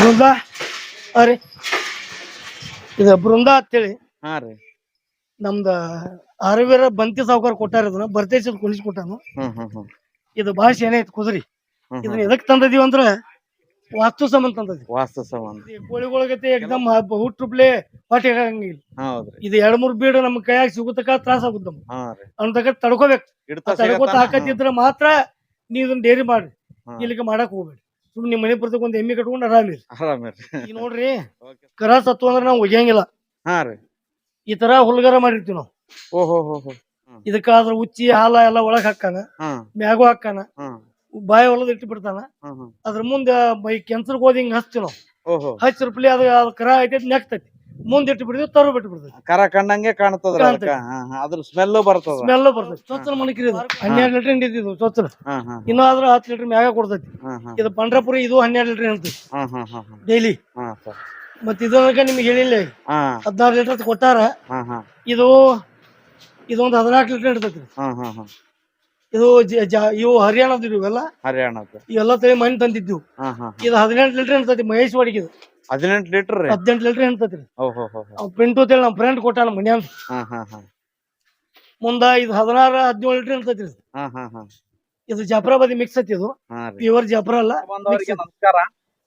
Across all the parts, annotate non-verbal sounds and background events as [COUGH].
ಬೃಂದ? ಅರೆ ಇದು ಬೃಂದ ಅಂತೇಳಿ. ಹಾ ರೀ. ನಮ್ದ ಅರವೀರ ಬಂತಿ ಸಾವುಕಾರ ಕೊಟ್ಟಾರ ಇದನ್ನ ಬರ್ತೇಶ ಕುಣಿಸಿ ಕೊಟ್ಟಾನು. ಹ್ಮ್ ಹ್ಮ್ ಹ್ಮ್. ಇದು ಭಾಳ ಶೇನೆ ಐತಿ ಕುದುರಿ. ಹ್ಮ್ ಇದನ್ನ ಎದಕ್ ತಂದದೀವಿ ಅಂದ್ರ ವಾಸ್ತು ಸಂಬಂಧ ತಂದದಿ ವಾಸ್ತು ಸಂಬಂಧ. ಕೋಳಿಗೊಳಗತೆ ಎಕ್ದಮ್ ಹುಟ್ಟುಪ್ಲೆ ಹೊಟ್ಟೆ ಹೌದ್ರಿ. ಇದು ಎರಡ್ ಮೂರ್ ಬೀಡ್ ನಮ್ ಕೈಯಾಗ ಸಿಗುತ್ತಕ ತ್ರಾಸ ಆಗುತ್ತ ನಮ್ಗೆ. ಹಾ ರೀ. ಅಂತಕ ತಡ್ಕೋಬೇಕು. ಇಡ್ತಾ ತಡ್ಕೋತ ಹಾಕತ್ತಿದ್ರ ಮಾತ್ರ ನೀವ್ ಇದನ್ನ ಡೇರಿ ಮಾಡ್ರಿ. ಹಾ. ಇಲ್ಲಿಗೆ ಮಾಡಕ್ ಹೋಗ್ಬೇಡಿ. ಸುಮ್ನೆ ಮನೆ ಬರ್ತಕ್ಕ ಒಂದ್ ಎಮ್ಮಿ ಕಟ್ಕೊಂಡು ಆರಾಮಿರಿ ಆರಾಮಿರಿ ಈಗ ನೋಡ್ರಿ ಕರ ಸತ್ತು ಅಂದ್ರೆ ನಾವು ಒಗ್ಯಂಗಿಲ್ಲ. ಹಾ ರೀ. ಈ ತರ ಹುಲ್ಗಾರ ಮಾಡಿರ್ತೀವಿ ನಾವು. ಓಹೋ ಹೋ ಹೋ ಇದಕ್ಕಾದ್ರ ಉಚ್ಚಿ ಹಾಲ ಎಲ್ಲ ಒಳಗ್ ಹಾಕಾನ ಹಾ. ಮ್ಯಾಗು ಹಾಕಾನ ಹಾ. ಬಾಯಿ ಹೊಲದ ಇಟ್ಟು ಬಿಡ್ತಾನ. ಹಾ ಹಾ ಅದ್ರ ಮುಂದ ಬೈ ಕೆನ್ಸರ್ ಹೋದ್ ಹಿಂಗ್ ಹಚ್ತೀವಿ ನಾವು. ಓಹೋ. ಹಚ್ಚ ರೂಪಾಯಿ ಅದು ಅದು ಕರ ಐತಿ ನೆಕ್ತೈತಿ. ಮುಂದ್ ಇಟ್ಟು ಬಿಡ್ತೀವಿ ತರು ಬಿಟ್ಟು ಬಿಡ್ತೈತಿ ಕರ ಅದಕ್ಕ ಹಾ ಹಾ ಅದ್ರ ಸ್ಮೆಲ್ ಬರ್ತದ. ಸ್ಮೆಲ್ ಬರ್ತೈತಿ ಚೊಚ್ಚಲ ಮಣಕಿರಿ ಇದು ಹನ್ನೆರಡು ಲೀಟರ್ ಹಿಂಡಿದ್ದು ಚೊಚ್ಚಲ. ಹಾ ಹಾ ಇನ್ನೂ ಆದ್ರ ಹತ್ತು ಲೀಟರ್ ಮ್ಯಾಗ ಕೊಡ್ತೈತಿ. ಹಾ ಹಾ ಇದು ಪಂಡ್ರಪುರಿ ಇದು ಹನ್ನೆರಡು ಲೀಟರ್ ಹಿಂಡ್ತಿ ಹಾ ಹಾ ಹಾ ಹಾ. ಡೈಲಿ. ಮತ್ತೆ ಇದು ಮತ್ ಇದನ್ನಕ ನಿಮ್ಗೆ ಹೇಳಿಲ್ಲ. ಹಾ. ಹದಿನಾರು ಲೀಟರ್ ಕೊಟ್ಟಾರ. ಹಾ ಹಾ. ಇದು ಇದೊಂದು ಹದಿನಾಲ್ಕು ಲೀಟರ್ ಇರ್ತೈತಿ ಹಾ ಹಾ ಹಾ. ಇದು ಜ- ಜ- ಇವು ಹರಿಯಾಣದ ಇವೆಲ್ಲ ಹರಿಯಾಣ ಇವೆಲ್ಲ ತಳಿ ಮಣ್ಣು ತಂದಿದ್ದು ಹಾ ಹಾ ಇದು ಹದಿನೆಂಟು ಲೀಟರ್ ಇರ್ತೈತಿ ಮಹೇಶ್ ವಾಡಿಗೆ ಇದು ಹದಿನೆಂಟು ಲೀಟರ್ ರೀ? ಹದಿನೆಂಟು ಲೀಟರ್ ಇರ್ತೈತಿ ಓಹೋ ಹೋ ಹೋ ಅವ್ ಪಿಂಟು ಅಂತೇಳಿ ನಮ್ಮ ಫ್ರೆಂಡ್ ಕೊಟ್ಟಾನ ಮನ್ಯಾನ ಹಾ ಹಾ ಹಾ. ಮುಂದ ಇದು ಹದಿನಾರು ಹದಿನೇಳು ಲೀಟರ್ ಇರ್ತೈತಿ ಇದು. ಹಾ ಹಾ ಹಾ. ಇದು ಜಾಫ್ರಾಬಾದಿ ಮಿಕ್ಸ್ ಐತಿ ಇದು. ಹಾ ರೀ. ಪ್ಯೂರ್ ಜಾಫ್ರಾ ಅಲ್ಲ ಬಂದವರಿಗೆ ನಮಸ್ಕಾರ.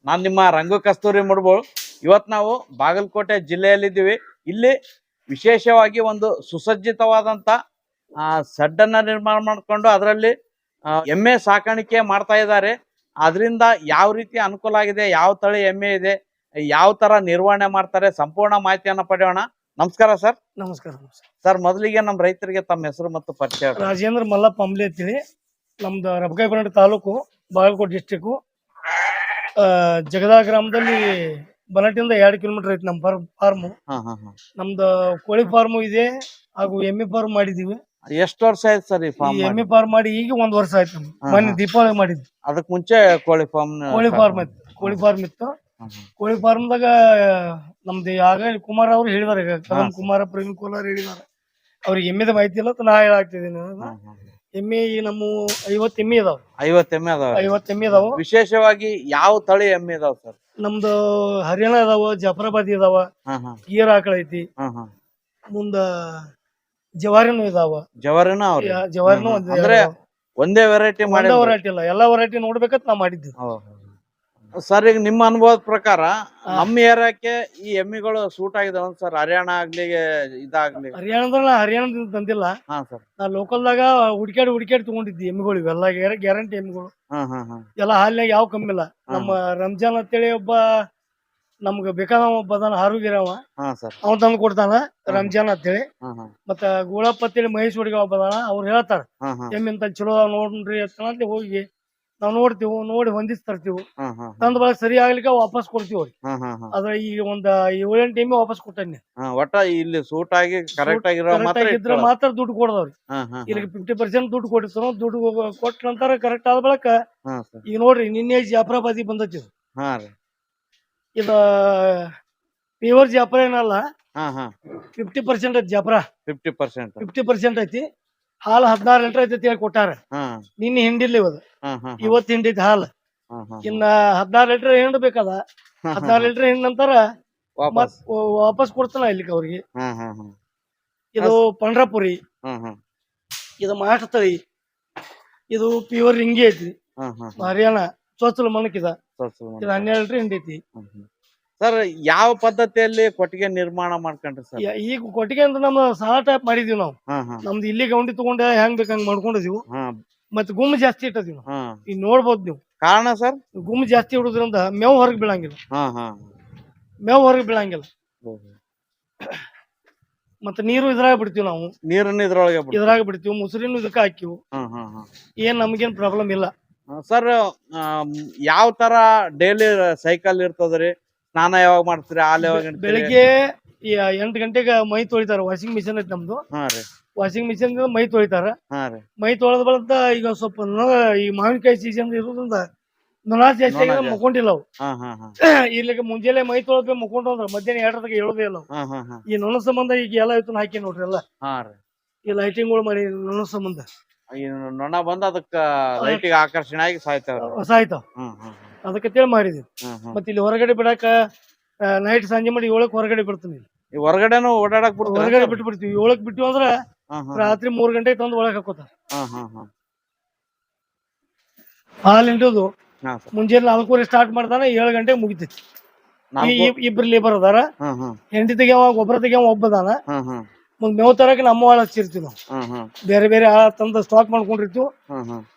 ನಾನ್ ನಿಮ್ಮ ರಂಗು ಕಸ್ತೂರಿ ಮುಡ್ಬೋಳ್. ಇವತ್ ನಾವು ಬಾಗಲಕೋಟೆ ಜಿಲ್ಲೆಯಲ್ಲಿದ್ದೀವಿ. ಇಲ್ಲಿ ವಿಶೇಷವಾಗಿ ಒಂದು ಸುಸಜ್ಜಿತವಾದಂತ ಆ ಸಡ್ಡನ್ನ ನಿರ್ಮಾಣ ಮಾಡ್ಕೊಂಡು ಅದರಲ್ಲಿ ಎಮ್ಮೆ ಸಾಕಾಣಿಕೆ ಮಾಡ್ತಾ ಇದ್ದಾರೆ. ಅದರಿಂದ ಯಾವ ರೀತಿ ಅನುಕೂಲ ಆಗಿದೆ ಯಾವ ತಳಿ ಎಮ್ಮೆ ಇದೆ ಯಾವ ತರ ನಿರ್ವಹಣೆ ಮಾಡ್ತಾರೆ ಸಂಪೂರ್ಣ ಮಾಹಿತಿಯನ್ನ ಪಡೆಯೋಣ. ನಮಸ್ಕಾರ ಸರ್. ನಮಸ್ಕಾರ ನಮಸ್ಕಾರ. ಸರ್ ಮೊದಲಿಗೆ ನಮ್ಮ ರೈತರಿಗೆ ತಮ್ಮ ಹೆಸರು ಮತ್ತು ಪರಿಚಯ. ರಾಜೇಂದ್ರ ಮಲ್ಲಪ್ಪ ಅಂಬ್ಲಿ ಅಂತೇಳಿ. ನಮ್ದು ರಬಕಾಯಿ ಬನ್ನಡಿ ತಾಲೂಕು ಬಾಗಲಕೋಟೆ ಡಿಸ್ಟಿಕ್ಕು ಜಗದಾ ಗ್ರಾಮದಲ್ಲಿ ಬನಟಿಂದ ಎರಡು ಕಿಲೋಮೀಟರ್ ಐತಿ ನಮ್ಮ ಫಾರ್ಮ್ ಫಾರ್ಮು. ಹಾ ಹಾ ಹಾ. ನಮ್ದು ಕೋಳಿ ಫಾರ್ಮು ಇದೆ ಹಾಗೂ ಎಮ್ಮೆ ಫಾರ್ಮ್ ಮಾಡಿದೀವಿ. ಎಷ್ಟು ವರ್ಷ ಆಯ್ತು ಸರ್ ಈ ಈ ಫಾರ್ಮ್ ಎಮ್ಮೆ ಫಾರ್ಮ್ ಮಾಡಿ ಈಗ ಒಂದ್ ವರ್ಷ ಆಯ್ತು. ನಮ್ದು ಮೊನ್ನೆ ದೀಪಾವಳಿ ಮಾಡಿದ್ವಿ. ಅದಕ್ ಮುಂಚೆ ಕೋಳಿ ಫಾರ್ಮ್ ಕೋಳಿ ಫಾರ್ಮ್ ಇತ್ತು ಕೋಳಿ ಫಾರ್ಮ್ ಇತ್ತು. ಕೋಳಿ ಫಾರ್ಮ್ದಾಗ ನಮ್ದು ಆಗ ಕುಮಾರ್ ಅವ್ರು ಹೇಳಿದಾರೆ ಈಗ ಕದಂ. ಕುಮಾರ ಪ್ರವೀಣ್ ಕೋಲಾರ್ ಹೇಳಿದಾರೆ. ಅವ್ರಿಗೆ ಎಮ್ಮೆದ ಮಾಹಿತಿ ಇಲ್ಲ ಅಂತ ನಾ ಹೇಳಾಗ್ತಿದ್ದೀನಿ ಎಮ್ಮೆ ಈ ನಮ್ಮ ಐವತ್ತು ಎಮ್ಮೆ ಅದಾವ. ಐವತ್ತು ಎಮ್ಮೆ ಅದಾವ. ಐವತ್ತು ಎಮ್ಮೆ ಇದಾವ ವಿಶೇಷವಾಗಿ ಯಾವ ತಳಿ ಎಮ್ಮೆ ಅದಾವ ಸರ್? ನಮ್ದು ಹರಿಯಾಣ ಇದಾವ ಜಾಫರಾಬಾದಿ ಇದಾವ ಗೀರ್ ಆಕಳ ಐತಿ. ಮುಂದ ಜವಾರಿನೂ ಇದಾವ. ಜವಾರಿನೂ ಜವಾರಿನೂ. ಅಂದ್ರೆ ಒಂದೇ ವೆರೈಟಿ ಒಂದೇ ವರೈಟಿ ಇಲ್ಲ. ಎಲ್ಲಾ ವೆರೈಟಿ ನೋಡ್ಬೇಕಂತ ನಾ ಮಾಡಿದ್ವಿ ಸರ್ ಈಗ ನಿಮ್ಮ ಅನುಭವದ ಪ್ರಕಾರ ನಮ್ಮ ಏರಿಯಾಕ್ಕೆ ಈ ಎಮ್ಮಿಗಳು ಸೂಟ್ ಆಗಿದಾವ ಸರ್ ಹರಿಯಾಣ ಆಗ್ಲಿ ಇದಾಗ್ಲಿ. ಹರಿಯಾಣದ ನಾ ಹರಿಯಾಣದಿಂದ ತಂದಿಲ್ಲ. ಹಾ ಸರ್. ನಾ ಲೋಕಲ್ದಾಗ ಹುಡ್ಕ್ಯಾಡಿ ಹುಡ್ಕ್ಯಾಡಿ ತಗೊಂಡಿದ್ದಿ ಎಮ್ಮಿಗಳು ಇವೆಲ್ಲ ಗ್ಯಾರಂಟಿ ಎಮ್ಮಿಗಳು. ಎಲ್ಲ ಹಾಲಿನಾಗ ಯಾವ ಕಮ್ಮಿ ಇಲ್ಲ. ನಮ್ಮ ರಂಜಾನ್ ಅಂತೇಳಿ ಒಬ್ಬ ನಮ್ಗ ಬೇಕಾದ ಒಬ್ಬ ಅದಾನ ಆರೋಗ್ಯರವ ಅವ. ತಂದು ಕೊಡ್ತಾನ ರಂಜಾನ್ ಅಂತೇಳಿ. ಮತ್ತ ಗೋಳಪ್ಪ ಅಂತೇಳಿ ಮಹೇಶ್ ಹುಡುಗ ಒಬ್ಬ ಅದಾನ ಅವ್ರು ಹೇಳ್ತಾರ ಎಮ್ಮಿ ಅಂತ ಚಲೋ ನೋಡ್ರಿ ಅಂತ ಹೋಗಿ ನಾವ್ ನೋಡ್ತೀವಿ ನೋಡಿ ಹೊಂದಿಸ್ ತರ್ತೀವಿ. ತಂದ ಬಳಕ ಸರಿ ಆಗ್ಲಿಕ್ಕೆ ವಾಪಸ್ ಕೊಡ್ತೀವಿ ಅವ್ರಿಗೆ. ಹಾ ಅದ್ರ ಈ ಒಂದ್ ಏಳೆಂಟು ಟೈಮ್ ವಾಪಸ್ ಕೊಟ್ಟೇನಿ ಒಟ್ಟ ಇಲ್ಲಿ ಸೂಟ್ ಆಗಿ ಕರೆಕ್ಟ್ ಆಗಿರೋ ಮಾತ್ರ ಆಗಿದ್ರೆ ಮಾತ್ರ ದುಡ್ಡು ಕೊಡದವ್ರಿ ಇಲ್ಲಿ ಫಿಫ್ಟಿ ಪರ್ಸೆಂಟ್ ದುಡ್ಡು ಕೊಟ್ಟಿರ್ತಾರ ದುಡ್ಡು ಕೊಟ್ಟ ನಂತರ ಕರೆಕ್ಟ್ ಆದ ಬಳಕ ಈಗ ನೋಡ್ರಿ ನಿನ್ನೆ ಜಾಫರಾಬಾದಿ ಬಂದೈತಿ ಇದು. ಪ್ಯೂರ್ ಜಾಫರ ಏನಲ್ಲ ಫಿಫ್ಟಿ ಪರ್ಸೆಂಟ್ ಐತಿ ಜಾಫರ ಫಿಫ್ಟಿ ಪರ್ಸೆಂಟ್ ಫಿಫ್ಟಿ ಪರ್ಸೆಂಟ್ ಐತಿ. ಹಾಲು ಹದಿನಾರು ಲೀಟರ್ ಐತಿ ಕೊಟ್ಟಾರ. ನಿನ್ನೆ ಹಿಂಡಿಲ್ಲ ಇವತ್ತು ಹಾ ಹಾ ಹಾಲ್. ಇನ್ನ ಹದಿನಾರು ಲೀಟರ್ ಹಿಂಡ್ ಬೇಕದ? ಹದಿನಾರು ಲೀಟರ್ ಹಿಂಡ್ ನಂತರ ವಾಪಸ್. ಕೊಡ್ತಾನ ಇಲ್ಲಿ ಅವ್ರಿಗೆ. ಇದು ಪಂಡ್ರಪುರಿ. ಇದು ಮಹಾರಾಷ್ಟ್ರ ತಳಿ. ಇದು ಪ್ಯೂರ್ ರಿಂಗಿ ಐತಿ. ಹರಿಯಾಣ ಸ್ವಚ್ಛಲ ಮಣಕಿದ ಇದು ಹನ್ನೆರಡು ಲೀಟರ್ ಹಿಂಡೈತಿ ಸರ್ ಯಾವ ಪದ್ಧತಿಯಲ್ಲಿ ಕೊಟ್ಟಿಗೆ ನಿರ್ಮಾಣ ಮಾಡ್ಕೊಂಡ್ರಿ ಸರ್? ಈಗ ಕೊಟ್ಟಿಗೆ ಅಂದ್ರೆ ನಮ್ಮ ಸಾಲ ಟೈಪ್ ಮಾಡಿದೀವಿ ನಾವು. ನಮ್ದು ಇಲ್ಲಿ ಗೌಂಡಿ ತಗೊಂಡ ಹೆಂಗ್ ಬೇಕಂಗ್ ಹಂಗ್ ಮಾಡ್ಕೊಂಡಿದೀವಿ. ಹಾ ಮತ್ತೆ ಗುಮ್ ಜಾಸ್ತಿ ಇಟ್ಟದೀವಿ ನಾವು ಹಾ. ಈಗ ನೋಡ್ಬೋದು ನೀವು. ಕಾರಣ ಸರ್? ಗುಮ್ ಜಾಸ್ತಿ ಇಡೋದ್ರಿಂದ ಮೇವು ಹೊರಗೆ ಬೀಳಂಗಿಲ್ಲ. ಹಾ ಹಾ. ಮೇವು ಹೊರಗೆ ಬೀಳಂಗಿಲ್ಲ. ಮತ್ತೆ ನೀರು ಇದ್ರಾಗ ಬಿಡ್ತೀವಿ ನಾವು. ನೀರನ್ನ ಇದ್ರೊಳಗೆ ಬಿಡು. ಇದ್ರಾಗ ಬಿಡ್ತೀವಿ ಮುಸುರಿನೂ ಇದಕ್ಕೆ ಹಾಕಿವು. ಏನ್ ನಮ್ಗೇನ್ ಪ್ರಾಬ್ಲಮ್ ಇಲ್ಲ. ಸರ್ ಯಾವ ತರ ಡೈಲಿ ಸೈಕಲ್ ಇರ್ತದ್ರಿ? ಸ್ನಾನ ಯಾವಾಗ ಮಾಡ್ತೀರಿ? ಹಾಲು ಯಾವಾಗ ಬೆಳಿಗ್ಗೆ ಈ ಎಂಟು ಗಂಟೆಗೆ ಮೈ ತೊಳಿತಾರ ವಾಷಿಂಗ್ ಮಿಷಿನ್ ಐತಿ ನಮ್ದು. ಹಾ ರೀ. ವಾಷಿಂಗ್ ಮಿಷಿನ್ ಮೈ ತೊಳಿತಾರ. ಹಾ ರೀ. ಮೈ ತೊಳೆದ ಬಳಂತ ಈಗ ಸ್ವಲ್ಪ ನೊಣ ಈ ಮಾವಿನಕಾಯಿ ಸೀಸನ್ ಇರೋದ್ರಿಂದ ನೊಣ ಜಾಸ್ತಿ ಮುಕೊಂಡಿಲ್ಲ. ಮುಕ್ಕೊಂಡಿಲ್ಲ ಅವು. ಹಾ ಹಾ ಹಾ. [CLEARS THROAT] ಇಲ್ಲಿಗೆ ಮುಂಜಾನೆ ಮೈ ತೊಳೆದ್ಬೇಕು ಮುಕ್ಕೊಂಡು ಅಂದ್ರ ಮಧ್ಯಾಹ್ನ ಎರಡದಾಗ ಹೇಳೋದೇ ಇಲ್ಲ ಅವು. ಹಾ ಹಾ ಹಾ. ಈ ನೊಣ ಸಂಬಂಧ ಈಗ ಎಲ್ಲ ಇವತ್ತು ಹಾಕಿ ನೋಡ್ರಿ ಎಲ್ಲ. ಹಾ ರೀ. ಈ ಲೈಟಿಂಗ್ಗಳು ಮಾಡಿ ನೊಣ ಸಂಬಂಧ. ಈ ನೊಣ ಬಂದ್ ಅದಕ್ಕ ಲೈಟಿಗೆ ಆಕರ್ಷಣೆ ಆಗಿ ಸಾಯ್ತಾವ್ರಿ ಹೊಸ ಆಯ್ತಾವ ಹ್ಮ್ ಹ್ಮ್ ಹ್ಮ್. ಅದಕ್ಕಂತೇಳಿ ಮಾಡಿದ್ವಿ ಹ್ಮ್ ಹ್ಮ್. ಮತ್ತೆ ಇಲ್ಲಿ ಹೊರಗಡೆ ಬಿಡಾಕ ನೈಟ್ ಸಂಜೆ ಮಾಡಿ ಏಳಕ್ ಹೊರಗಡೆ ಬಿಡ್ತೀನಿ ಈ ಹೊರಗಡೆನು ಓಡಾಡಕ್ ಬಿಡ್ತಾರೆ? ಹೊರಗಡೆ ಬಿಟ್ಟು ಬಿಡ್ತೀವಿ ಏಳಕ್ ಬಿಟ್ಟು ಅಂದ್ರ ರಾತ್ರಿ ಮೂರ್ ಗಂಟೆ ತಂದು ಒಳಗ್ ಹಾಕೋತಾರ. ಹಾಲು ಸರ್. ಮುಂಜಾನೆ ನಾಲ್ಕೂವರೆ ಸ್ಟಾರ್ಟ್ ಮಾಡ್ತಾನೆ ಏಳು ಗಂಟೆಗೆ ಮುಗಿತೈತಿ. ಇಬ್ರು ಲೇಬರ್ ಅದಾರ. ಹೆಂಡತಿ ತೆಗಿಯವ ಗೊಬ್ಬರ ತೆಗಿಯವ ಒಬ್ಬ ಅದಾನ. ಹ್ಮ್ ಹ್ಮ್ ಮುಂದ್ ಮೇವ್ ತರಕ ನಮ್ಮ ಆಳ ಹಚ್ಚಿರ್ತೀವಿ ನಾವು. ಬೇರೆ ಬೇರೆ ಆಳ ತಂದ ಸ್ಟಾಕ್ ಮಾಡ್ಕೊಂಡಿರ್ತೀವಿ.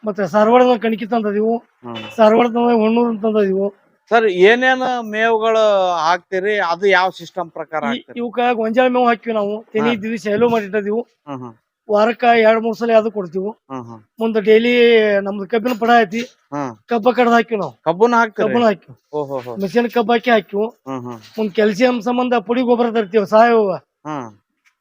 ಮತ್ತೆ ಸರ್ವಳದ ಕಣಕಿ ತಂದದಿವು. ಸರ್ವಳದ ಹೊಣ್ಣೂರು ತಂದದಿವು. ಸರ್ ಏನೇನ ಮೇವುಗಳು ಹಾಕ್ತಿರಿ? ಅದು ಯಾವ ಸಿಸ್ಟಮ್ ಪ್ರಕಾರ ಹಾಕ್ತಿರಿ? ಇವಕ್ಕ ಗೊಂಜಾಳ ಮೇವು ಹಾಕಿವಿ ನಾವು. ತೆನಿ ಇದ್ದಿವಿ ಶೈಲು ಮಾಡಿ ಹ್ಮ್ ಹ್ಮ್. ವಾರಕ್ಕ ಎರಡ್ ಮೂರ್ ಸಲ ಅದು ಕೊಡ್ತೀವಿ. ಹ್ಮ್ ಹ್ಮ್. ಮುಂದೆ ಡೈಲಿ ನಮ್ದು ಕಬ್ಬಿನ ಪಡ ಐತಿ. ಹ್ಮ್ ಕಬ್ಬ ಕಡ್ದ ಹಾಕಿವಿ ನಾವು. ಕಬ್ಬುನ ಹಾಕ್ತಿರಿ? ಕಬ್ಬನ ಹಾಕಿವಿ ಓಹೋ ಹೋ ಮಿಷನ್ ಕಬ್ಬ ಹಾಕಿ ಹಾಕಿವಿ ಹ್ಮ್ ಹ್ಮ್. ಮುಂದ್ ಕ್ಯಾಲ್ಸಿಯಂ ಸಂಬಂಧ ಪುಡಿ ಗೊಬ್ಬರ ತರ್ತೀವಿ ಸಾವಯವ. ಹ್ಮ್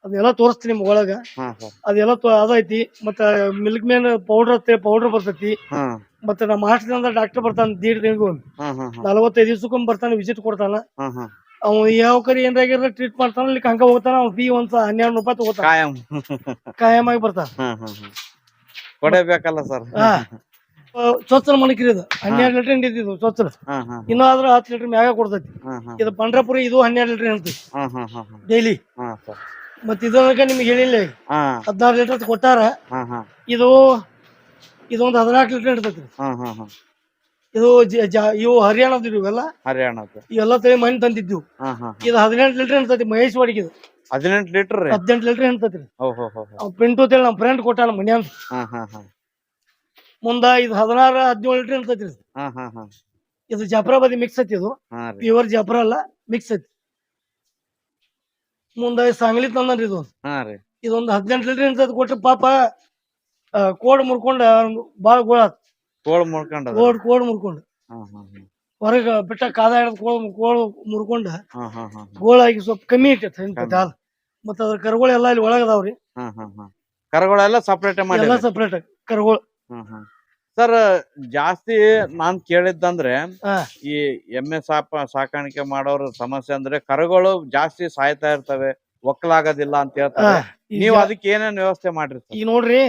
ಅದೆಲ್ಲ ತೋರಿಸ್ತೀನಿ ನಿಮ್ಗೆ ಒಳಗ. ಹ್ಮ್ ಅದ ಅದೆಲ್ಲ ತೋ- ಅದೈತಿ ಮತ್ತ ಮಿಲ್ಕ್ ಮೇನ್ ಪೌಡರ್ ಪೌಡರ್ ಬರ್ತೈತಿ. ಹ್ಮ್ ಮತ್ತೆ ನಮ್ಮ ಹಾಸ್ಟೆಲ್ ಡಾಕ್ಟರ್ ಬರ್ತಾನ ದೀಡ್ ತಿಂಗಳು. ನಲವತ್ತೈದು ದಿವ್ಸಕ್ಕೊಮ್ಮೆ ಬರ್ತಾನೆ ವಿಸಿಟ್ ಕೊಡ್ತಾನ. ಅವ್ ಯಾವ ಕರಿ ಏನಾಗಿರ ಟ್ರೀಟ್ ಮಾಡ್ತಾನ ಇಲ್ಲಿ ಹಂಗ ಹೋಗ್ತಾನ ಅವ್ನ ಫೀ ಒಂದ್ ಹನ್ನೆರಡು ರೂಪಾಯಿ ತಗೋತಾನ. ಕಾಯಂ. ಕಾಯಂ ಆಗಿ ಬರ್ತಾನ ಕೊಡಬೇಕಲ್ಲ ಸರ್. ಚೊಚ್ಚಲ ಮಣಕಿರಿ ಇದು ಹನ್ನೆರಡು ಲೀಟರ್ ಹಿಂಡಿದ್ದು ಚೊಚ್ಚಲ. ಸ್ವಚ್ಛ ಇನ್ನೂ ಆದ್ರೂ ಹತ್ತು ಲೀಟರ್ ಮ್ಯಾಗ ಕೊಡ್ತೈತಿ. ಇದು ಪಂಡ್ರಪುರಿ ಇದು ಹನ್ನೆರಡು ಲೀಟರ್ ಹ್ಮ್ ಡೈಲಿ. ಮತ್ತೆ ಇದನ್ನಕ ನಿಮ್ಗೆ ಹೇಳಿಲ್ಲ ಹದಿನಾರು ಲೀಟರ್ ಕೊಟ್ಟಾರ. ಇದು ಇದೊಂದು ಹದಿನಾಲ್ಕು ಲೀಟರ್ ಹಿಡ್ತೈತಿ ಹಾ ಹಾ ಇದು ಜ- ಜ- ಇವು ಹರಿಯಾಣದ ಇವೆಲ್ಲ ಹರಿಯಾಣ ಇವೆಲ್ಲ ತಳಿ ಮಣ್ಣು ತಂದಿದ್ದು ಇದು ಹದಿನೆಂಟು ಲೀಟರ್ ಇರ್ತೈತಿ ಮಹೇಶ್ ವಾಡಿಗೆ ಇದು ಹದಿನೆಂಟು ಲೀಟರ್ ರೀ? ಹದಿನೆಂಟು ಲೀಟರ್ ಇರ್ತೈತಿ ಹೋ ಹೋ ಹೋ ಅವ್ ಪಿಂಟು ನಮ್ಮ ಫ್ರೆಂಡ್ ಕೊಟ್ಟಾನ ಮನ್ಯಾನ. ಹಾ ಹಾ ಹ್ಮ್. ಮುಂದ ಇದು ಹದಿನಾರು ಹದಿನೇಳು ಲೀಟರ್ ಇರ್ತೈತಿ ಇದು. ಹಾ ಇದು ಜಾಫ್ರಾಬಾದಿ ಮಿಕ್ಸ್ ಐತಿ ಇದು. ಹಾ ರೀ. ಪ್ಯೂರ್ ಜಾಫ್ರಾ ಅಲ್ಲ ಮಿಕ್ಸ್ ಐತಿ. ಮುಂದ ಇದು ಸಾಂಗ್ಲಿ ತಂದ್ರಿ ಇದು. ಹಾ ರೀ. ಇದೊಂದು ಹದಿನೆಂಟು ಲೀಟರ್ ಇರ್ತೈತಿ ಕೊಟ್ರೆ ಪಾಪ ಕೋಡ್ ಮುರ್ಕೊಂಡ ಬಾಳ ಗೋಳ ಕೋಳ್ ಮುರ್ಕೊಂಡ ಕೋಡ್ ಕೋಡ್ ಮುರ್ಕೊಂಡ. ಹೊರಗ ಬಿಟ್ಟ ಕಾದ ಹಿಡಿದು ಕೋಳ ಕೋಳ ಮುರ್ಕೊಂಡ ಗೋಳಾಗಿ ಸ್ವಲ್ಪ ಕಮ್ಮಿ ಇಟ್ಟೈತೆ ಹಾಲು ಮತ್ತ ಅದ್ರ ಕರುಗಳು ಎಲ್ಲ ಇಲ್ಲಿ ಒಳಗದಾವ್ರಿ ಕರುಗಳೆಲ್ಲ ಸಪ್ರೇಟ್ ಮಾಡಿ ಎಲ್ಲ ಸಪ್ರೇಟ್ ಕರುಗಳು. ಸರ್ ಜಾಸ್ತಿ ನಾನ್ ಕೇಳಿದ್ದಂದ್ರೆ ಈ ಎಮ್ಮೆ ಸಾಪ ಸಾಕಾಣಿಕೆ ಮಾಡೋರ ಸಮಸ್ಯೆ ಅಂದ್ರೆ ಕರುಗಳು ಜಾಸ್ತಿ ಸಾಯ್ತಾ ಇರ್ತವೆ ಒಕ್ಕಲಾಗೋದಿಲ್ಲ ಅಂತ ಹೇಳ್ತಾರೆ. ನೀವು ಅದಕ್ಕೆ ಏನೇನ್ ವ್ಯವಸ್ಥೆ ಮಾಡ್ರಿ ಈಗ ನೋಡ್ರಿ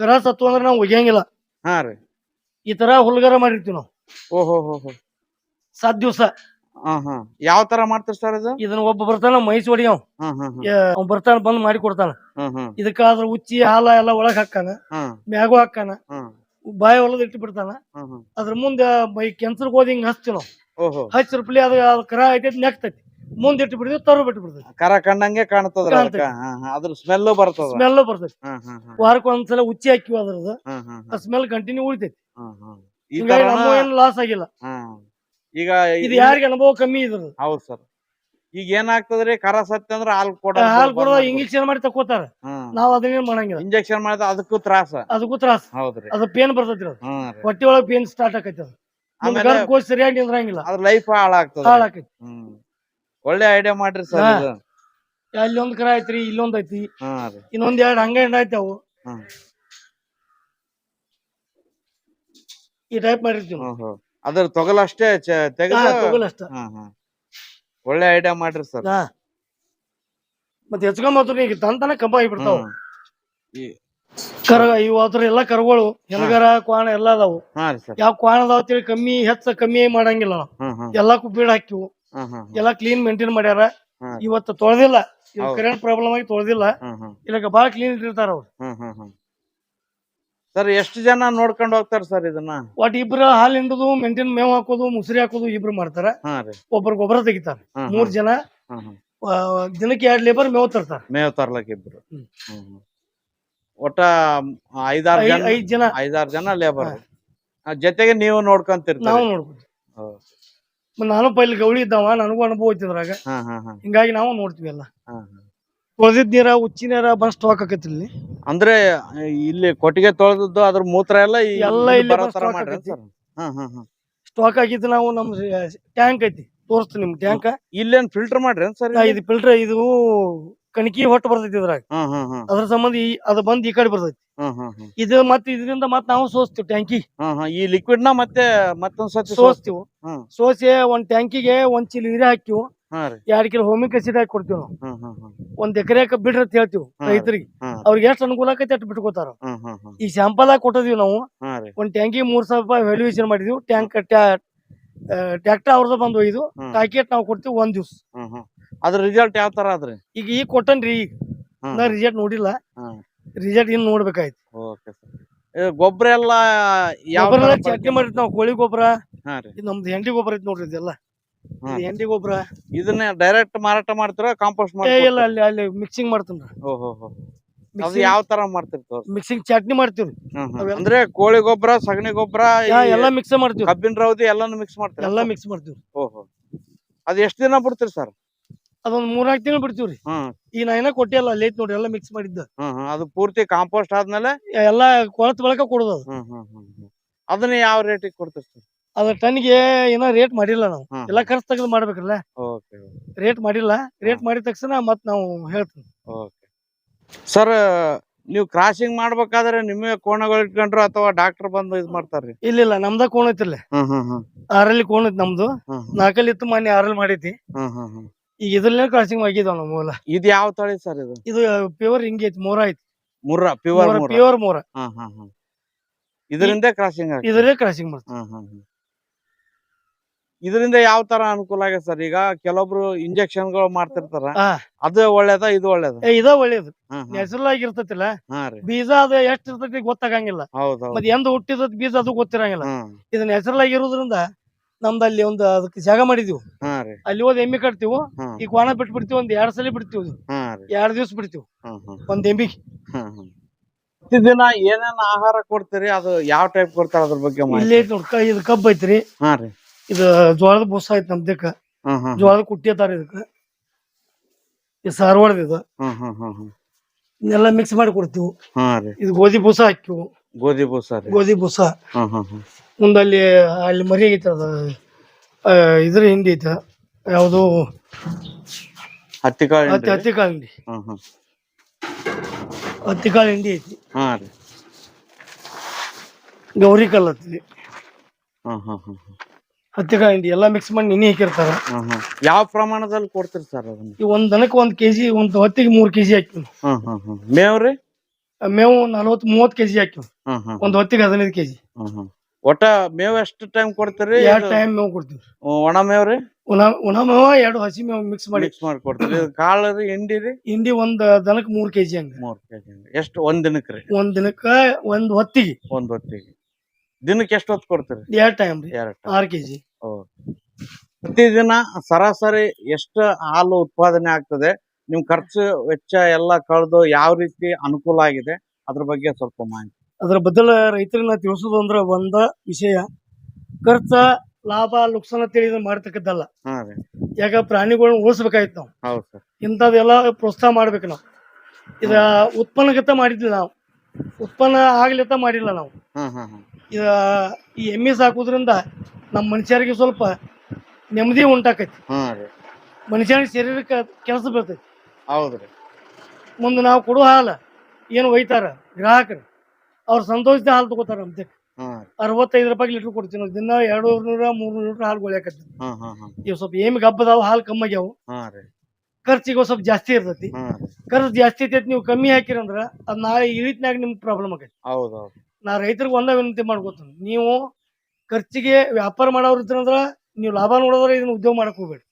ಕರ ಸತ್ತು ಅಂದ್ರೆ ನಾವು ಒಗ್ಯಂಗಿಲ್ಲ. ಹಾ ರೀ. ಈ ತರ ಹುಲ್ಗಾರ ಮಾಡಿರ್ತೀವಿ ನಾವು. ಓಹೋ ಹೋ ಹೋ ಸಾತ್ ದಿವ್ಸ. ಹಾ ಹಾ. ಯಾವ ತರ ಮಾಡ್ತಾರ ಸರ್ ಇದು? ಇದನ್ನ ಒಬ್ಬ ಬರ್ತಾನ ಮೈಸ್ ಹೊಡಿಯವ್ ಅವ್ನ್ ಬರ್ತಾನ ಬಂದ್ ಮಾಡಿ ಕೊಡ್ತಾನ. ಹ್ಮ್ ಇದಕ್ಕಾದ್ರ ಉಚ್ಚಿ ಹಾಲ ಎಲ್ಲ ಒಳಗ್ ಹಾಕಾನ ಮ್ಯಾಗು ಹಾಕಾನ ಬಾಯಿ ಒಳದ್ ಇಟ್ಟು ಬಿಡ್ತಾನ. ಅದ್ರ ಮುಂದ ಮೈ ಕೆನ್ಸರ್ ಹೋದ್ ಹಿಂಗ್ ಹಚ್ತೀವಿ ನಾವು. ಓಹೋ. ರೂಪಾಯಿ ಅದ ಅದ್ ಕರ ಐತಿ ನೆಕ್ತೈತಿ. ಮುಂದ್ ಇಟ್ಟು ಬಿಡ್ತೀವಿ ತರು ಬಿಟ್ಟು ಬಿಡ್ತೀವಿ ಕರ ಕಾಣ್ತೈತಿ. ಹಾ ಹಾ ಅದ್ರ ಸ್ಮೆಲ್ ಬರ್ತದ. ಸ್ಮೆಲ್ ಬರ್ತೈತಿ ಹ್ಮ್ ಹ್ಮ್ ಹ್ಮ್. ವಾರಕ್ಕೆ ಒಂದ್ಸಲ ಉಚ್ಚಿ ಹಾಕಿವಿ ಅದ್ರದ ಹ್ಮ್ ಹ್ಮ್ ಆ ಸ್ಮೆಲ್ ಕಂಟಿನ್ಯೂ ಉಳಿತೈತಿ. ಹ್ಮ್ ಹ್ಮ್. ಈ ಹಿಂಗಾಗಿ ತರನ ನಮಗೂ ಏನು ಲಾಸ್ ಆಗಿಲ್ಲ. ಹ್ಮ್. ಈಗ ಇದು ಯಾರಿಗೆ ಅನುಭವ ಕಮ್ಮಿ ಇದ್ರದ್ದು. ಹೌದ್ ಸರ್. ಈಗ ಏನಾಗ್ತದ್ರಿ ಕರ ಸತ್ಯ ಅಂದ್ರ ಹಾಲ್ ಕೊಡ ಹಾಲು ಕೊಡೋ ಇಂಜೆಕ್ಷನ್ ಮಾಡಿ ತಕೋತಾರ ನಾವ್ ಅದನ್ನೇನ್ ಮಾಡಂಗಿಲ್ಲ. ಇಂಜೆಕ್ಷನ್ ಮಾಡಿದ ಅದಕ್ಕೂ ತ್ರಾಸ. ಅದಕ್ಕೂ ತ್ರಾಸ. ಹೌದ್ರಿ ಅದು ಪೇನ್ ಬರ್ತೈತಿ ಅದು. ಹ್ಮ್ ರೀ. ಹೊಟ್ಟೆ ಒಳಗ್ ಪೇನ್ ಸ್ಟಾರ್ಟ್ ಆಕೈತಿ ಅದು. ಆಮೇಲೆ ಸರಿಯಾಗಿ ನಿಂದ್ರಂಗಿಲ್ಲ. ಅದ್ರ ಲೈಫ್ ಹಾಳಾಗ್ತದ. ಹಾಳಾಕೈತಿ. ಹ್ಮ್. ಒಳ್ಳೆ ಐಡಿಯಾ ಮಾಡ್ರಿ ಸರ್ ಹಾ. ಇದು. ಅಲ್ಲಿ ಒಂದ್ ಕರ ಐತ್ರಿ ಇಲ್ಲೊಂದ್ ಐತಿ ಹಾ ರೀ. ಇನ್ನೊಂದ್ ಎರಡ್ ಹಂಗ ಹೆಂಡ ಐತಿ ಅವು ಈ ಟೈಪ್ ಮಾಡಿರ್ತೀವಿ ನಾವು. ಅದ್ರ ತೊಗಲಷ್ಟೇ ಅಷ್ಟೇ ಹಾ, ಹ್ಮ್ ಒಳ್ಳೆ ಐಡಿಯಾ ಮಾಡ್ರಿ ಸರ್. ಹಾ. ಮತ್ತೆ ಹೆಚ್ಕೊಂಬತ್ತು ಈಗ ತಂತನ ಕಂಬ ಆಗಿಬಿಡ್ತಾವ. ಈ ಕರ ಇವು ಅದ್ರ ಎಲ್ಲಾ ಕರುಗಳು ಹೆಣಗರ ಕ್ವಾಣ ಎಲ್ಲಾ ಅದಾವು. ಹಾ ರೀ ಸರ್. ಯಾವ ಕ್ವಾಣ ಅದಾವ ಅಂತೇಳಿ ಕಮ್ಮಿ ಹೆಚ್ಚ ಕಮ್ಮಿ ಮಾಡಂಗಿಲ್ಲ ನಾವು. ಹ್ಮ್ ಹ್ಮ್. ಎಲ್ಲಾಕು ಬೀಡ್ ಹಾಕಿವು ಎಲ್ಲಾ ಕ್ಲೀನ್ ಮೇಂಟೈನ್ ಮಾಡ್ಯಾರ. ಇವತ್ತು ತೊಳೆದಿಲ್ಲ. ಕರೆಂಟ್ ಪ್ರಾಬ್ಲಮ್ ಆಗಿ ತೊಳೆದಿಲ್ಲ. ಇಲ್ಲ ಬಾಳ ಕ್ಲೀನ್ ಇಟ್ಟಿರ್ತಾರ ಅವ್ರು. ಸರ್ ಎಷ್ಟು ಜನ ನೋಡ್ಕೊಂಡು ಹೋಗ್ತಾರ ಸರ್ ಇದನ್ನ? ಒಟ್ ಇಬ್ರು ಹಾಲು ಹಿಂಡುದು ಮೇಂಟೈನ್ ಮೇವ್ ಹಾಕೋದು ಮುಸರಿ ಹಾಕೋದು ಇಬ್ರು ಮಾಡ್ತಾರ. ಒಬ್ಬರು ಒಬ್ರು ಗೊಬ್ಬರ ತೆಗಿತಾರ. ಮೂರ್ ಜನ ದಿನಕ್ಕೆ ಎರಡ್ ಲೇಬರ್ ಮೇವ್ ತರ್ತಾರ. ಮೇವ್ ತರ್ಲಕ್ ಇಬ್ರು. ಒಟ್ಟ ಐದಾರು ಜನ ಐದ್ ಜನ. ಐದಾರು ಜನ ಲೇಬರ್ ಜೊತೆಗೆ ನೀವು ನೋಡ್ಕೊಂತಿರ್ತೀವಿ ನಾವು. ಮತ್ತ್ ನಾನು ಪೈಲ್ ಗೌಳಿ ಇದ್ದಾವ ನನಗೂ ಅನುಭವ ಹಾ ಹಾ ಹಾ. ಹಿಂಗಾಗಿ ನಾವು ನೋಡ್ತೀವಿ ಎಲ್ಲ. ಹಾ ಹಾ. ತೊಳೆದಿದ್ ನೀರ ಉಚ್ಚಿ ನೀರ ಬಂದ್ ಸ್ಟಾಕ್ ಆಕೈತಿ ಇಲ್ಲಿ. ಅಂದ್ರೆ ಇಲ್ಲಿ ಕೊಟ್ಟಿಗೆ ತೊಳೆದದ್ದು ಅದ್ರ ಮೂತ್ರ ಎಲ್ಲ ಈ- ಎಲ್ಲ ಇಲ್ಲಿ ಇಲ್ಲೇ ಬರೋ ಬಂದ್ ತರ stock ಮಾಡ್ರಿ ಆಗೈತಿ. ಸರ್. ಹಾ ಹಾ ಹಾ. ಸ್ಟಾಕ್ ಆಗಿದ್ದು ನಾವು ನಮ್ ಟ್ಯಾಂಕ್ ಐತಿ. ತೋರಿಸ್ತೀನಿ ನಿಮ್ ಟ್ಯಾಂಕ್ ಇಲ್ಲೇನ್ ಫಿಲ್ಟರ್ ಮಾಡ್ರಿ ಸರ್ ಇದು ಫಿಲ್ಟರ್ ಇದು ಕಣಕಿ ಹೊಟ್ಟು ಬರ್ತೈತಿ ಇದ್ರಾಗ. ಹ್ಮ್ ಹ್ಮ್ ಹ್ಮ್. ಅದ್ರ ಸಂಬಂಧ ಈ- ಅದ ಬಂದ್ ಈ ಕಡೆ ಬರ್ತೈತಿ. ಇದ ಹ್ಮ್ ಹ್ಮ್. ಇದು ಮತ್ತೆ ಇದರಿಂದ ಮತ್ತೆ ನಾವು ಸೋಸ್ತೀವಿ ಟ್ಯಾಂಕಿ. ಹ್ಮ್ ಹ್ಮ್. ಈ ಲಿಕ್ವಿಡ್ನ ಮತ್ತೆ ಮತ್ತೊಂದ್ ಸತಿ ಸೋಸ್ತೀವಿ. ಹ್ಮ್. ಸೋಸಿ ಒಂದ್ ಟ್ಯಾಂಕಿಗೆ ಒಂದ್ ಚೀಲ ನೀರೇ ಹಾಕಿವು ಹಾ ರೀ. ಎರಡ್ ಕಿಲೋ ಹೋಮಿಕ್ ಕಸಿ ಹಾಕಿ ಕೊಡ್ತೀವಿ ನಾವು. ಹ್ಮ್ ಹ್ಮ್ ಹ್ಮ್. ಒಂದ್ ಎಕರೆಕ ಬಿಡ್ರಿ ಅಂತ ಹೇಳ್ತೀವಿ ಹಾ. ರೈತರಿಗೆ. ಹ್ಮ್. ಅವ್ರಿಗೆ ಎಷ್ಟು ಅನುಕೂಲ ಆಕೈತಿ ಅಷ್ಟು ಬಿಟ್ಕೋತಾರ. ಹ್ಮ್ ಹ್ಮ್ ಹ್ಮ್. ಈ ಸ್ಯಾಂಪಲ್ ಆಗಿ ಕೊಟ್ಟಿದೀವಿ ನಾವು. ಹಾ ರೀ. ಒಂದ್ ಟ್ಯಾಂಕಿ ಮೂರ್ ಸಾವಿರ ರೂಪಾಯಿ ವ್ಯಾಲ್ಯೂಯೇಷನ್ ಮಾಡಿದೀವಿ. ಟ್ಯಾಂಕ್ ಟ್ಯಾಕ್ಟರ್ ಅವ್ರದ ಬಂದು ಒಯ್ದು ಹ್ಮ್. ನಾವು ಕೊಡ್ತೀವಿ ಒಂದ್ ದಿವ್ಸ. ಹ್ಮ್ ಹ್ಮ್. ಅದ್ರ ರಿಸಲ್ಟ್ ಯಾವ ತರ ಅದ್ರಿ ಈಗ ಈಗ ಕೊಟ್ಟನ್ರಿ ಈಗ. ಹ್ಮ್. ನಾ ರಿಸಲ್ಟ್ ನೋಡಿಲ್ಲ. ಹ್ಮ್. ರಿಸಲ್ಟ್ ಇನ್ ನೋಡ್ಬೇಕಾಯ್ತು. Okay sir. ಗೊಬ್ಬರ ಎಲ್ಲ ಯಾವ ಗೊಬ್ಬರ ಚಟ್ನಿ ಬಳಕೆ ನಾವು ಕೋಳಿ ಗೊಬ್ಬರ ಹಾ ರೀ. ಇದು ನಮ್ದು ಹೆಂಡಿ ಗೊಬ್ಬರ ಐತಿ ನೋಡ್ರಿ ಇದೆಲ್ಲ. ಇದು ಹೆಂಡಿ ಗೊಬ್ಬರ ಇದನ್ನ ಡೈರೆಕ್ಟ್ ಮಾರಾಟ ಮಾಡ್ತೀರಾ ಕಾಂಪೋಸ್ಟ್ ಏ ಇಲ್ಲ ಅಲ್ಲಿ ಅಲ್ಲಿ ಮಿಕ್ಸಿಂಗ್ ಮಾಡ್ತೀನಿ ಓಹೋ ಅದು ಯಾವ ತರ ಮಾಡ್ತಿರ್ತಾವ ಮಿಕ್ಸಿಂಗ್ ಚಟ್ನಿ ಮಾಡ್ತೀವ್ರಿ ಅವೆಲ್ಲ- ಅಂದ್ರೆ ಕೋಳಿ ಗೊಬ್ಬರ ಸಗಣಿ ಗೊಬ್ಬರ ಎಲ್ಲ ಮಿಕ್ಸ್ ಮಾಡ್ತೀವಿ. ಕಬ್ಬಿನ ರೌದಿ ಎಲ್ಲಾನು ಮಿಕ್ಸ್ ಮಾಡ್ತೀರಾ ಎಲ್ಲ ಮಿಕ್ಸ್ ಮಾಡ್ತೀವಿ. ಓಹೋ ಅದ್ ಎಷ್ಟ್ ದಿನ ಬಿಡ್ತೀರಿ ಸರ್? ಅದೊಂದ್ ಮೂರ್ನಾಲ್ಕು ತಿಂಗಳು ಬಿಡ್ತೀವ್ರಿ. ಹ್ಮ್. ಈಗ ನಾ ಏನ ಕೊಟ್ಟಿಲ್ಲ ಅಲ್ಲಿ ಐತ್ ನೋಡ್ರಿ ಎಲ್ಲ ಮಿಕ್ಸ್ ಮಾಡಿದ್ದ. ಹ್ಮ್ ಹ್ಮ್ ಅದು ಪೂರ್ತಿ ಕಾಂಪೋಸ್ಟ್ ಆದ್ಮೇಲೆ? ಎಲ್ಲಾ ಕೊಳತ್ ಬಳಕ ಕೊಡೋದು ಅದು. ಹ್ಮ್ ಹ್ಮ್ ಹ್ಮ್ ಹ್ಮ್. ಅದನ್ನ ಯಾವ ರೇಟಿಗೆ ಕೊಡ್ತೀರಿ ಸರ್ ಅದ್ರ ಟನ್ಗೆ ಏನೋ ರೇಟ್ ಮಾಡಿಲ್ಲ ನಾವು. ಹ್ಮ್ ಎಲ್ಲ ಖರ್ಚು ತೆಗೆದು ಮಾಡ್ಬೇಕಲ್ಲ ಓಕೆ ರೇಟ್ ಮಾಡಿಲ್ಲ. ರೇಟ್ ಮಾಡಿದ ತಕ್ಷಣ ಮತ್ ನಾವು ಹೇಳ್ತೀನಿ ಓಕೆ ಸರ್ ನೀವು ಕ್ರಾಸಿಂಗ್ ಮಾಡ್ಬೇಕಾದ್ರೆ ನಿಮಗೆ ಕೋಣಗಳು ಇಟ್ಕೊಂಡ್ರು ಅಥವಾ ಡಾಕ್ಟರ್ ಬಂದು ಇದ್ ಮಾಡ್ತಾರ್ರಿ? ಇಲ್ಲ ಇಲ್ಲ ನಮ್ದ ಕೋಣ ಐತಿಲ್ಲ ಹ್ಮ್ ಹ್ಮ್ ಹ್ಮ್. ಆರಲ್ಲಿ ಕೋಣ ಐತಿ ನಮ್ದು. ನಾಕಲ್ಲಿ ನಾಲ್ಕಲ್ಲಿ ಇತ್ತು ಮೊನ್ನೆ ಆರಲ್ಲಿ ಮಾಡೈತಿ ಹ್ಮ್ ಹ್ಮ್ ಹ್ಮ್. ಈಗ ಇದ್ರಲ್ಲೇ ಕ್ರಾಸಿಂಗ್ ಆಗಿದಾವ ನಮ್ಮ ಮೂಲ ಇದು ಯಾವ ತಳಿ ಸರ್ ಇದು? ಇದು ಪ್ಯೂರ್ ಹಿಂಗೆ ಐತಿ ಮೂರ ಐತಿ. ಮುರ್ರ ಪ್ಯೂರ್ ಮುರ್ರ ಪ್ಯೂರ್ ಮೂರ. ಇದರಿಂದ ಕ್ರಾಸಿಂಗ್ ಇದರಲ್ಲೇ ಕ್ರಾಸಿಂಗ್ ಮಾಡ್ತಾರೆ ಇದರಿಂದ ಯಾವ ತರ ಅನುಕೂಲ ಆಗಿದೆ ಸರ್? ಈಗ ಕೆಲವೊಬ್ರು ಇಂಜೆಕ್ಷನ್ಗಳು ಮಾಡ್ತಿರ್ತಾರ. ಅದೇ ಒಳ್ಳೇದ ಇದು ಒಳ್ಳೇದ? ಇದ ಒಳ್ಳೇದು. ನ್ಯಾಚುರಲ್ ಆಗಿರ್ತತಿಲ್ಲ ಬೀಜ ಅದು ಎಷ್ಟ್ ಇರ್ತೈತಿ ಗೊತ್ತಾಗಂಗಿಲ್ಲ. ಹೌದು ಮತ್ತೆ ಮತ್ ಎಂದ ಹುಟ್ಟಿದ ಬೀಜ ಅದು ಗೊತ್ತಿರಂಗಿಲ್ಲ. ಇದು ನ್ಯಾಚುರಲ್ ಆಗಿರೋದ್ರಿಂದ ನಮ್ದು ಅಲ್ಲಿ ಒಂದು ಅದಕ್ಕೆ ಜಾಗ ಮಾಡಿದೀವಿ. ಹಾ ರೀ. ಅಲ್ಲಿ ಹೋದ್ ಎಮ್ಮಿ ಕಟ್ತೀವಿ ಈ ಕ್ವಾಣ ಬಿಟ್ಟು ಬಿಡ್ತೀವಿ ಒಂದ್ ಎರಡ್ ಸಲ ಬಿಡ್ತೀವಿ ಹಾ ರೀ. ಎರಡ್ ದಿವ್ಸ ಬಿಡ್ತೀವಿ. ಒಂದ್ ಎಮ್ಮಿಗೆ. ಹ್ಮ್ ಪ್ರತಿದಿನ ಏನೇನ್ ಆಹಾರ ಕೊಡ್ತೀರಿ? ಅದು ಯಾವ ಟೈಪ್ ಕೊಡ್ತಾರ ಅದ್ರ ಬಗ್ಗೆ ಮಾಹಿತಿ? ಇಲ್ಲೇ ಐತಿ ನೋಡ್ ಕ- ಇದು ಕಬ್ಬ್ ಐತ್ರಿ. ಹಾ ರೀ. ಇದು ಜೋಳದ ಬೂಸ ಐತಿ ನಮ್ದಕ್ಕ ಜೋಳದ ಕುಟ್ಟಿ ಅದಾರ ಇದಕ್ಕ. ಈ ಸಾರ್ವಾಡ್ದ ಇದು. ಹ್ಮ್ ಇದನ್ನೆಲ್ಲ ಮಿಕ್ಸ್ ಮಾಡಿ ಕೊಡ್ತೀವಿ. ಹಾ ರೀ. ಇದು ಗೋಧಿ ಬೂಸ ಹಾಕಿವು ಗೋಧಿ ಬೂಸ ರೀ. ಗೋಧಿ ಬೂಸ. ಹ್ಮ್ ಹ್ಮ್ ಹ್ಮ್ ಮುಂದೆ ಅಲ್ಲಿ ಅಲ್ಲಿ ಮರಿ ಐತೆ ಅದ. ಇದ್ರ ಹಿಂಡಿ ಐತೆ. ಯಾವುದು ಹತ್ತಿ ಕಾಳು ಹತ್ತಿ ಹತ್ತಿ ಕಾಳು ಹಿಂಡಿ ಹತ್ತಿ ಕಾಳು ಹಿಂಡಿ ಐತಿ. ಗೌರಿ ಕಲ್ಲು ಹ್ಮ್ ಹತ್ತಿ ಕಾಳು ಹಿಂಡಿ ಎಲ್ಲ ಮಿಕ್ಸ್ ಮಾಡಿ ನೆನೆ ಹಾಕಿರ್ತಾರ. ಯಾವ ಪ್ರಮಾಣದಲ್ಲಿ ಕೊಡ್ತೀರಿ ಸರ್ ಅದನ್ನ? ಈ ಒಂದ್ ದನಕ್ಕೆ ಒಂದ್ ಕೆಜಿ ಒಂದ್ ಹೊತ್ತಿಗೆ ಮೂರ್ ಕೆಜಿ ಹಾಕಿವಿ ರೀ? ಮೇವ್ರಿ ಮೇವು ನಲ್ವತ್ ಮೂವತ್ ಕೆಜಿ ಹಾಕಿವಿ ಒಂದ್ ಹೊತ್ತಿಗೆ ಹದಿನೈದು ಕೆಜಿ. ಒಟ್ಟ ಮೇವ್ ಎಷ್ಟು ಟೈಮ್ ಕೊಡ್ತೀರಿ? ಎರಡು ಟೈಮ್ ಮೇವು ಕೊಡ್ತೀವಿ. ಒಣ ಮೇವ್ರಿ ರೀ? ಒಣ ಮೇವ ಎರಡು ಹಸಿ ಮೇವು ಮಿಕ್ಸ್ ಮಾಡಿ. ಮಿಕ್ಸ್ ಮಾಡಿ ಕೊಡ್ತೀರಿ ಕಾಳು ರೀ ಹಿಂಡಿ ರೀ? ಹಿಂಡಿ ಒಂದ್ ದನಕ್ ಮೂರ್ ಕೆಜಿ ಹಂಗ. ಮೂರ್ ಕೆಜಿ ಎಷ್ಟು ಒಂದ್ ದಿನಕ್ ರೀ? ಒಂದ್ ದಿನಕ್ಕ ಒಂದ್ ಹೊತ್ತಿಗೆ. ಒಂದ್ ಹೊತ್ತಿಗೆ. ದಿನಕ್ಕೆ ಎಷ್ಟು ಹೊತ್ತು ಕೊಡ್ತೀರಿ? ಎರಡ್ ಟೈಮ್ ರೀ. ಎರಡು ಆರ್ ಕೆಜಿ ಪ್ರತಿ ದಿನ ಸರಾಸರಿ ಎಷ್ಟು ಹಾಲು ಉತ್ಪಾದನೆ ಆಗ್ತದೆ? ನಿಮ್ ಖರ್ಚು ವೆಚ್ಚ ಎಲ್ಲ ಕಳೆದು ಯಾವ ರೀತಿ ಅನುಕೂಲ ಆಗಿದೆ? ಅದ್ರ ಬಗ್ಗೆ ಸ್ವಲ್ಪ ಮಾಹಿತಿ. ಅದ್ರ ಬದಲ ರೈತರನ್ನ ತಿಳಿಸೋದು ಅಂದ್ರೆ ಒಂದ ವಿಷಯ. ಖರ್ಚ ಲಾಭ ಲುಕ್ಸಾನ ತಿಳಿದ ಮಾಡ್ತಕ್ಕದ್ದಲ್ಲ. ಯಾಕ ಪ್ರಾಣಿಗಳನ್ನ ಉಳಿಸ್ಬೇಕಾಯ್ತು ನಾವು. ಹೌದು ಸರ್. ಇಂಥದ್ದೆಲ್ಲ ಪ್ರೋತ್ಸಾಹ ಮಾಡ್ಬೇಕು ನಾವು. ಇದ ಉತ್ಪನ್ನಗತ ಮಾಡಿದ್ವಿ ನಾವು. ಉತ್ಪನ್ನ ಆಗ್ಲಿತ್ತ ಮಾಡಿಲ್ಲ ನಾವು. ಹ್ಮ್ ಹ್ಮ್ ಹ್ಮ್ ಇದ ಈ ಎಮ್ಮೆ ಸಾಕೋದ್ರಿಂದ ನಮ್ಮ ಮನುಷ್ಯರಿಗೆ ಸ್ವಲ್ಪ ನೆಮ್ಮದಿ ಉಂಟಾಕೈತಿ. ಹ್ಮ್ ರೀ. ಮನುಷ್ಯನ ಶರೀರಕ್ಕೆ ಕೆಲಸ ಬರ್ತೈತಿ. ಹೌದ್ರಿ ಮುಂದೆ ನಾವು ಕೊಡೋ ಹಾಲು ಏನು ಒಯ್ತಾರ? ಗ್ರಾಹಕರು. ಅವ್ರು ಸಂತೋಷದ ಹಾಲು ತಗೋತಾರ ಅಂತೆ ಅರವತ್ತೈದು ರೂಪಾಯಿ ಲೀಟರ್ ಕೊಡ್ತೀನಿ ದಿನ ಎರಡು ನೂರ ಮೂರು ಲೀಟರ್ ಹಾಲು ಗೊಳ್ಯಾಕತ್ತಿ ಇವ್ ಸ್ವಲ್ಪ ಏಮಿ ಹಬ್ಬದಾವ ಹಾಲು ಹಾಲ್ ಕಮ್ಮಿ ರೀ. ಖರ್ಚಿಗೆ ಸ್ವಲ್ಪ ಜಾಸ್ತಿ ಇರ್ತೈತಿ. ಖರ್ಚ್ ಜಾಸ್ತಿ ಇರ್ತೈತಿ ನೀವು ಕಮ್ಮಿ ಹಾಕಿರಂದ್ರ ಅದ್ ನಾಳೆ ಇಳಿತ್ನಾಗ ನಿಮ್ಗೆ ಪ್ರಾಬ್ಲಮ್ ಆಗೈತಿ ನಾ ರೈತರಿಗೆ ಒಂದ ವಿನಂತಿ ಮಾಡ್ಕೋತೀನಿ. ನೀವು ಖರ್ಚಿಗೆ ವ್ಯಾಪಾರ ಮಾಡೋರು ಇದ್ರಂದ್ರ ನೀವು ಲಾಭ ನೋಡೋದ್ರ ಇದನ್ನ ಉದ್ಯೋಗ ಮಾಡಕ್ ಹೋಗ್ಬೇಡಿ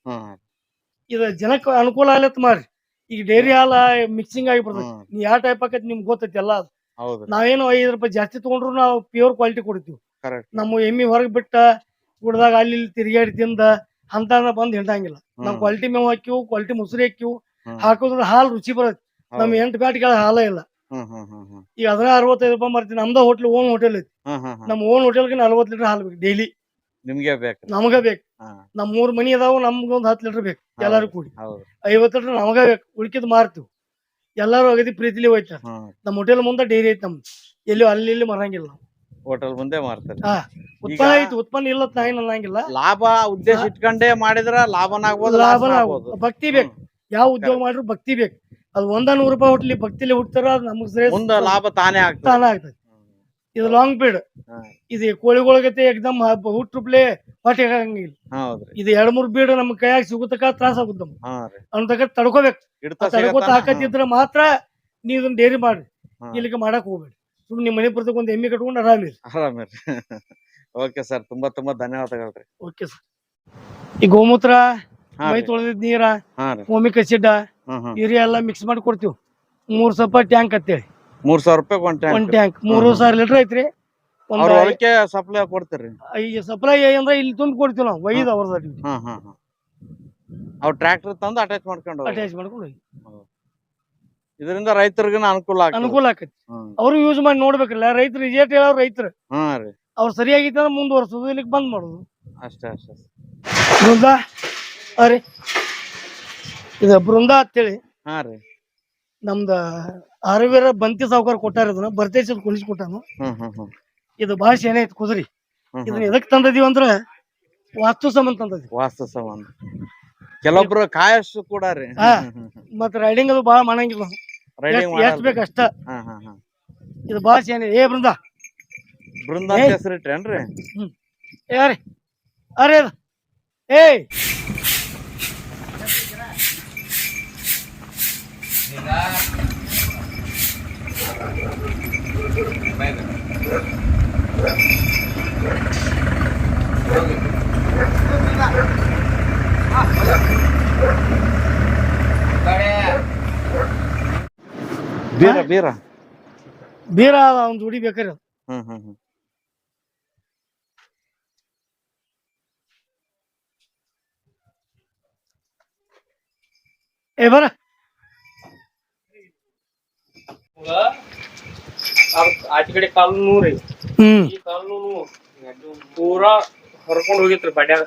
ಇದ ಜನಕ್ಕೆ ಅನುಕೂಲ ಆಗ್ಲತ್ ಮಾಡ್ರಿ ಈಗ ಡೈರಿ ಹಾಲ ಮಿಕ್ಸಿಂಗ್ ಆಗಿ ಬರ್ತೈತಿ. ನೀವು ನೀ ಯಾವ ಟೈಪ್ ಆಕೈತಿ ನಿಮ್ಗೆ ಗೊತ್ತೈತಿ ಎಲ್ಲ. ಅದು. ಹೌದ್ರಿ ನಾವೇನು ಐದು ರೂಪಾಯಿ ಜಾಸ್ತಿ ತಗೊಂಡ್ರು ನಾವು ಪ್ಯೂರ್ ಕ್ವಾಲಿಟಿ ಕೊಡ್ತೀವಿ ಕರೆಕ್ಟ್ ನಮ್ಮ ಎಮ್ಮಿ ಹೊರಗೆ ಬಿಟ್ಟ ಗುಡ್ದಾಗ ಅಲ್ಲಿ ಇಲ್ಲಿ ತಿರುಗಾಡಿ ತಿಂದ ಅಂತ ಬಂದ್ ಹಿಂಡಂಗಿಲ್ಲ ನಾವು ಕ್ವಾಲಿಟಿ ಮೇವ್ ಹಾಕಿವು ಕ್ವಾಲಿಟಿ ಮೊಸರು ಹಾಕಿವು ಹಾಕೋದ್ರ ಹಾಲು ರುಚಿ ಬರುತ್ತೆ. ನಮ್ ಎಂಟು ಬ್ಯಾಟಿಗಳ ಹಾಲ ಇಲ್ಲ. ಈಗ ಅದ್ರ ಅರವತ್ತೈದು ರೂಪಾಯಿ ಮಾಡ್ತೀವಿ ನಮ್ದ ಹೋಟ್ಲ್ ಓನ್ ಹೋಟೆಲ್ ಐತಿ. ನಮ್ ಓನ್ ಹೋಟೆಲ್ಗೆ ನಲ್ವತ್ ಲೀಟರ್ ಹಾಲು ಬೇಕು ಡೈಲಿ ನಿಮ್ಗೆ ಬೇಕು. ನಮಗ ಬೇಕು. ನಮ್ ಮೂರ್ ಮನಿ ಅದಾವ ನಮ್ಗೊಂದ್ ಹತ್ತು ಲೀಟರ್ ಬೇಕು. ಎಲ್ಲಾರು ಕೂಡಿ. ಹೌದು. ಐವತ್ತು ಲೀಟರ್ ನಮಗ ಬೇಕು. ಉಳ್ಕಿದ್ ಮಾರ್ತೀವಿ. ಎಲ್ಲಾರು ಹೋಗೈತಿ ಪ್ರೀತಿಲಿ ಹೋಯ್ತಾರ ಹ್ಮ್ ನಮ್ಮ ಹೋಟೆಲ್ ಮುಂದೆ ಡೈರಿ ಐತಿ ನಮ್ದು. ಎಲ್ಲಿ ಅಲ್ಲಿ ಇಲ್ಲಿ ಮರಂಗಿಲ್ಲ ನಾವು. ಹೋಟೆಲ್ ಮುಂದೆ ಮಾರ್ತಾರೆ ಹಾ. ಉತ್ಪನ್ನ ಐತಿ ಉತ್ಪನ್ನ ಇಲ್ಲ ಅಂತ ಅನ್ನಂಗಿಲ್ಲ. ಲಾಭ ಉದ್ದೇಶ ಇಟ್ಕೊಂಡೇ ಮಾಡಿದ್ರ ಲಾಭನ ಆಗ್ಬೋದು ಲಾಭ ಲಾಭನ ಆಗ್ಬೋದು. ಆಗ್ಬೋದು. ಭಕ್ತಿ ಬೇಕು. ಯಾವ ಉದ್ಯೋಗ ಮಾಡ್ರು ಭಕ್ತಿ ಬೇಕು. ಅದು ಒಂದ ನೂರು ರೂಪಾಯಿ ಹೋಟ್ಲಿ ಭಕ್ತಿಲಿ ಹುಡ್ತಾರ ಅದು ನಮಗ್ ಶ್ರೇಷ್ಠ ಮುಂದ ಲಾಭ ತಾನೇ ಆಗ್ತದೆ. ತಾನ ಆಗ್ತದೆ. ಇದು ಲಾಂಗ್ ಪೀಡ್. ಇದು ಕೋಳಿಗೊಳಗತೆ ಎಕ್ದಮ್ ಹುಟ್ಟುಪ್ಲೆ ಹೊಟ್ಟೆ ಆಗಂಗಿಲ್ಲ. ಹೌದ್ರಿ. ಇದು ಎರಡ್ ಮೂರ್ ಬೀಡ್ ನಮ್ ಕೈಯಾಗ ಸಿಗುತ್ತಕ ತ್ರಾಸ ಆಗುತ್ತ ಹಾ ರೀ. ಅಂತಕ ತಡ್ಕೋಬೇಕು. ತಡ್ಕೋತ? ಹಾಕತ್ತಿದ್ರ ಮಾತ್ರ ನೀವ್ ಇದನ್ನ ಡೇರಿ ಮಾಡ್ರಿ. ಹಾ. ಇಲ್ಲಿಗೆ ಮಾಡಕ್ ಹೋಗ್ಬೇಡಿ. ಸುಮ್ ನಿಮ್ ಮನೆ ಪ್ರತಿ ಒಂದ್ ಎಮ್ಮೆ ಕಟ್ಕೊಂಡು ಆರಾಮಿರಿ ಆರಾಮಿರಿ ಓಕೆ ಸರ್ ತುಂಬಾ ತುಂಬಾ ಧನ್ಯವಾದಗಳ್ರಿ ಓಕೆ ಸರ್. ಈ ಗೋಮೂತ್ರ ಹಾ ಮೈ ರೀ. ತೊಳೆದಿದ್ ನೀರ ಹಾ ರೀ. ಭೂಮಿ ಕಸಿಡ್ಡ ಹ್ಮ್ ಹ್ಮ್. ಯೂರಿಯಾ ಎಲ್ಲ ಮಿಕ್ಸ್ ಮಾಡಿ ಕೊಡ್ತೀವಿ. ಮೂರ್ ಸ್ವಲ್ಪ ಟ್ಯಾಂಕ್ ಅಂತೇಳಿ ಮೂರ್ ಸಾವಿರ ರೂಪಾಯಿ ಒಂದ್ ಒಂದ್ ಟ್ಯಾಂಕ್. ಟ್ಯಾಂಕ್ ಮೂರು. ಸಾವಿರ ಲೀಟರ್ ಐತ್ರಿ. ಅವ್ರ ಹೊಲಕ್ಕೆ ಸಪ್ಲೈ ಕೊಡ್ತೀರಿ? ಈ ಸಪ್ಲೈ ಅಂದ್ರೆ ಇಲ್ಲಿ ತುಂಬಿ ಕೊಡ್ತೀವಿ ನಾವು ಒಯ್ದು ಅವ್ರದ್ದು ಹಾ ಹಾ ಹಾ. ಅವ್ರ ಟ್ರ್ಯಾಕ್ಟರ್ ತಂದು ಅಟ್ಯಾಚ್ ಮಾಡ್ಕೊಂಡು ಹೋಗಿ ಅಟ್ಯಾಚ್ ಮಾಡ್ಕೊಂಡು ಹೋಗಿ. ಇದರಿಂದ ರೈತರಿಗೂ ಅನುಕೂಲ ಆಗ್ತದೆ. ಅನುಕೂಲ ಆಕೈತಿ ಹ್ಮ್ ಅವರು ಯೂಸ್ ಮಾಡಿ ನೋಡ್ಬೇಕಲ್ಲ ರೈತರು ರಿಜೆಕ್ಟ್ ಹೇಳೋರು ರೈತರು. ಹಾ ರೀ. ಅವ್ರು ಸರಿಯಾಗಿತ್ತು ಅಂದ್ರೆ ಮುಂದುವರ್ಸೋದು ಇಲ್ಲಿಗೆ ಬಂದ್ ಮಾಡೋದು. ಅಷ್ಟೇ ಅಷ್ಟೇ ಬೃಂದ ಅರೆ ಇದು ಬೃಂದ ಅಂತೇಳಿ. ಹಾ ರೀ. ನಮ್ದ ಆರವೀರ ಬಂತಿ ಸಾವುಕಾರ ಕೊಟ್ಟಾರ ಇದನ್ನ ಬರ್ತೇಶ ಕುಣಿಸಿ ಕೊಟ್ಟಾನು. ಹ್ಮ್ ಹ್ಮ್ ಹ್ಮ್. ಇದು ಭಾಷೆ ಏನೈತಿ ಐತಿ ಕುದುರಿ. ಇದನ್ನ ಎದಕ್ ತಂದದೀವಿ ಅಂದ್ರ ವಾಸ್ತು ಸಂಬಂಧ ತಂದದಿ ವಾಸ್ತು ಸಂಬಂಧ. ಕೆಲವೊಬ್ರು ಕಾಯಷ್ಟು ಕೂಡ ರೀ. ಹಾ. ಮತ್ತ ರೈಡಿಂಗ್ ಅದು ಬಹಳ ಮಾಡಂಗಿಲ್ಲ. ರೈಡಿಂಗ್ ಎಷ್ಟ್- ಬೇಕು ಅಷ್ಟ. ಇದು ಭಾಷೆ ಶೇನೆ ಏ ಬೃಂದ. ಬೃಂದ ಹೆಸರು ಹೆಸರಿಟ್ರೇನ್ರಿ ಏ ಅರೆ. ಅರೆ ಅದು. ಏಯ್ ಬೀರ ಬೀರ ಬೀರ ಅವ್ನ ಜೋಡಿ ಬೇಕಾರಿ ಅದು. ಹ್ಮ್ ಹ್ಮ್ ಹ್ಮ್ ಏ ಬರ ಆಚೆ ಕಡೆ ಕಾಲು ನೂರಿ ಹ್ಮ್. ಈ ಕಾಲು ಪೂರಾ ಹೊರಕೊಂಡು ಹೋಗಿತ್ರಿ ಬಡ್ಯಾಗ